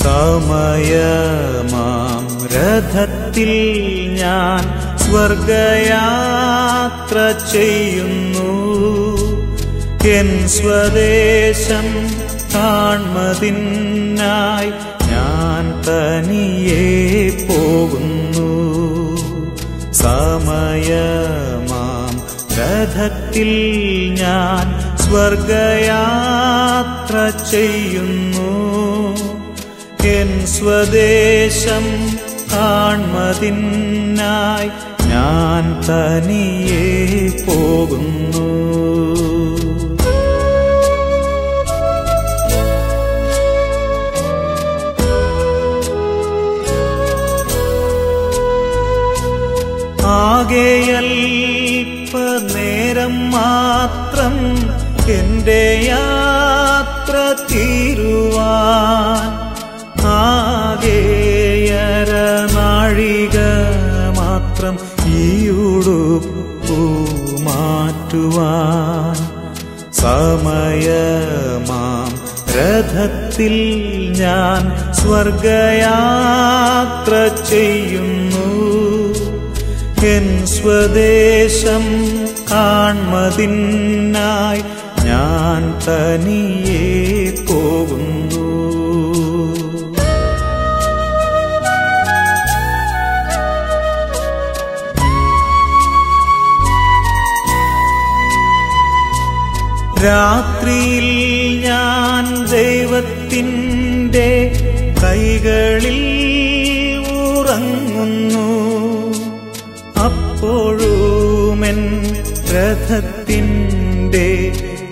സമയമാം. രഥത്തിൽ ഞാൻ സ്വർഗയാത്ര ചെയ്യുന്നു. എൻ സ്വദേശം കാൺമതിനായി ഞാൻ തനിയെ പോകുന്നു. സമയമാം. രഥത്തിൽ ഞാൻ സ്വർഗയാത്ര ചെയ്യുന്നു. എൻ സ്വദേശം കാൺമതിനായി ഞാൻ തനിയെ പോകുന്നു. ആകെയൽപ്പ നേരം മാത്രം എന്റെ യാത്ര തീരുവാൻ മാത്രം ഈ ഉടുപ്പു മാറ്റുവാൻ സമയമാം. രഥത്തിൽ ഞാൻ സ്വർഗയാത്ര ചെയ്യുന്നു. എൻ സ്വദേശം കാൺമതിനായി ഞാൻ തനിയേ പോകുന്നു. രാത്രിയിൽ ഞാൻ ദൈവത്തിന്റെ കൈകളിൽ ഉറങ്ങുന്നു. അപ്പോഴുമെൻ രഥത്തിന്റെ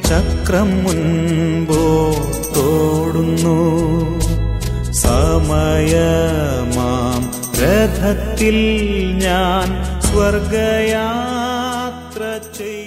ചക്രം മുൻപോട്ടോടുന്നു സമയമാം രഥത്തിൽ ഞാൻ സ്വർഗയാത്ര ചെയ്യും